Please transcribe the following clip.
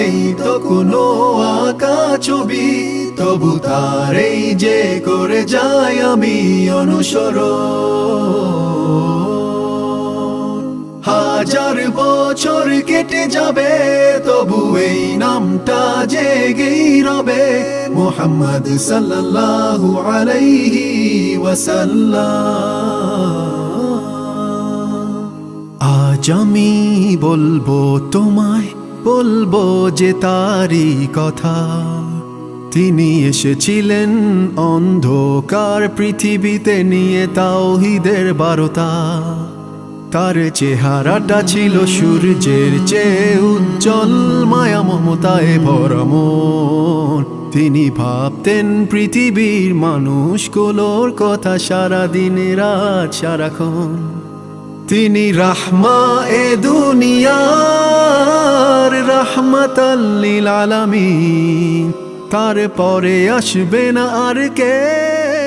নেই তো কোনো আঁকা ছবি। তবু তার এই যে করে যাই আমি অনুসরণ। হাজার বছর কেটে যাবে, তবু এই নামটা জেগেই রবে। মোহাম্মদ সাল্লাল্লাহু আলাইহি ওয়াসাল্লাম। আজ আমি বলব তোমায় বলব যে তারই কথা। তিনি এসেছিলেন অন্ধকার পৃথিবীতে, নিয়ে তাওহিদের বারতা। তার চেহারাটা ছিল সূর্যের চেয়ে উজ্জ্বল, মায়া, মমতায় ভরমন তিনি ভাবতেন পৃথিবীর মানুষগুলোর কথা সারা দিন, রাত, সারাক্ষণ। তিনি রাহমা এ দুনিয়ার রাহমাতাল্লিল আলামিন। তারপরে আসবে না আর কে।